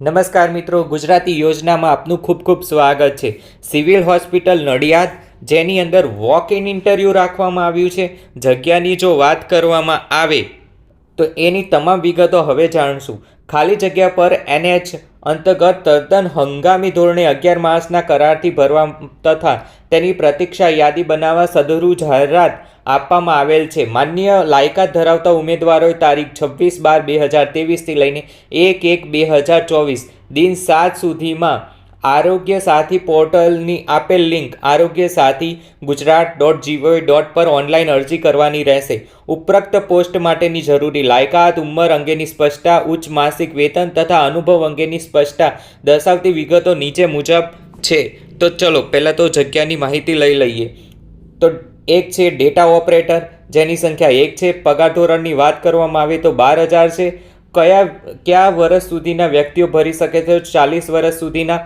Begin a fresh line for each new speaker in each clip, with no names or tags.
નમસ્કાર મિત્રો, ગુજરાતી યોજનામાં આપનું ખૂબ ખૂબ સ્વાગત છે. સિવિલ હોસ્પિટલ નડિયાદ, જેની અંદર વોક ઇન ઇન્ટરવ્યૂ રાખવામાં આવ્યું છે. જગ્યાની જો વાત કરવામાં આવે, તો એની તમામ વિગતો હવે જાણશું. ખાલી જગ્યા પર એનએચ અંતર્ગત તદ્દન હંગામી ધોરણે અગિયાર માસના કરારથી ભરવા તથા તેની પ્રતીક્ષા યાદી બનાવવા સદરૂ જાહેરાત આપવામાં આવેલ છે. માન્ય લાયકાત ધરાવતા ઉમેદવારોએ તારીખ છવ્વીસ બાર બે હજાર તેવીસથી લઈને એક એક બે હજાર ચોવીસ દિન સાત સુધીમાં આરોગ્ય સાથી પોર્ટલની આપેલ link Arogya Sathi Gujarat dot G O V dot પર ઓનલાઈન અરજી કરવાની રહેશે. ઉપરોક્ત પોસ્ટ માટેની જરૂરી લાયકાત, ઉંમર અંગેની સ્પષ્ટતા, ઉચ્ચ માસિક વેતન તથા અનુભવ અંગેની સ્પષ્ટતા દર્શાવતી વિગતો નીચે મુજબ છે. તો ચલો, પહેલાં તો જગ્યાની માહિતી લઈ લઈએ. તો એક છે ડેટા ઓપરેટર જેની સંખ્યા એક છે. પગાર ધોરણની વાત કરવામાં આવે તો બાર હજાર છે. કયા કયા વર્ષ સુધીના વ્યક્તિઓ ભરી શકે છે? ચાલીસ વર્ષ સુધીના.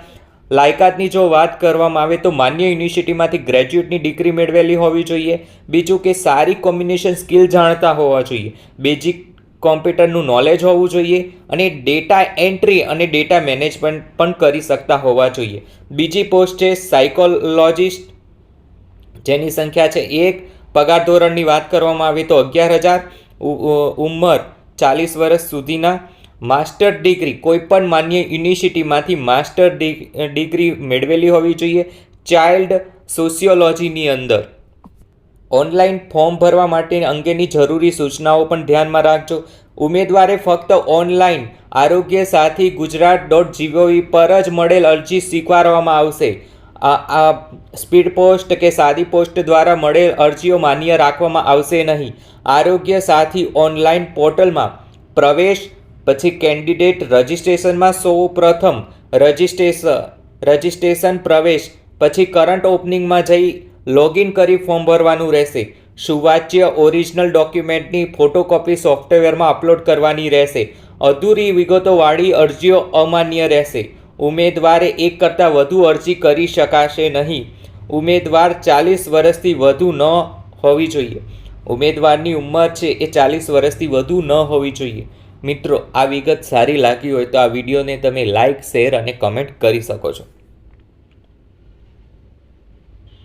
લાયકાતની જો વાત કરવામાં આવે તો માન્ય યુનિવર્સિટીમાંથી ગ્રેજ્યુએટની ડિગ્રી મેળવેલી હોવી જોઈએ. બીજું કે સારી કોમ્બિનેશન સ્કિલ જાણતા હોવા જોઈએ. બેઝિક કોમ્પ્યુટરનું નોલેજ હોવું જોઈએ અને ડેટા એન્ટ્રી અને ડેટા મેનેજમેન્ટ પણ કરી શકતા હોવા જોઈએ. બીજી પોસ્ટ છે સાયકોલોજિસ્ટ. જેની સંખ્યા છે એક. પગાર ધોરણની વાત કરવામાં આવી તો અગિયાર હજાર. ઉંમર ચાલીસ વર્ષ સુધીના. માસ્ટર ડિગ્રી કોઈપણ માન્ય યુનિવર્સિટીમાંથી માસ્ટર ડિગ્રી મેળવેલી હોવી જોઈએ. ચાઇલ્ડ સોશિયોલોજીની અંદર. ઓનલાઈન ફોર્મ ભરવા માટે અંગેની જરૂરી સૂચનાઓ પણ ધ્યાનમાં રાખજો. ઉમેદવારે ફક્ત ઓનલાઈન આરોગ્ય સાથી ગુજરાત ડોટ જીઓવી પર જ મળેલ અરજી સ્વીકારવામાં આવશે. આ સ્પીડ પોસ્ટ કે સાદી પોસ્ટ દ્વારા મળેલ અરજીઓ માન્ય રાખવામાં આવશે નહીં. આરોગ્ય સાથી ઓનલાઈન પોર્ટલમાં પ્રવેશ, પછી કેન્ડિડેટ રજિસ્ટ્રેશનમાં સૌ પ્રથમ રજિસ્ટ્રેશન રજિસ્ટ્રેશન પ્રવેશ, પછી કરંટ ઓપનિંગમાં જઈ લોગિન કરી ફોર્મ ભરવાનું રહેશે. સુવાચ્ય ઓરિજિનલ ડોક્યુમેન્ટની ફોટોકોપી સોફ્ટવેરમાં અપલોડ કરવાની રહેશે. અધૂરી વિગતોવાળી અરજીઓ અમાન્ય રહેશે. ઉમેદવારે એક કરતાં વધુ અરજી કરી શકાશે નહીં. ઉમેદવાર ચાલીસ વર્ષથી વધુ ન હોવી જોઈએ. ઉમેદવારની ઉંમર છે એ ચાલીસ વર્ષથી વધુ ન હોવી જોઈએ. મિત્રો, આ વિગત સારી લાગી હોય તો આ વિડીયોને તમે લાઇક શેર અને કમેન્ટ કરી શકો છો.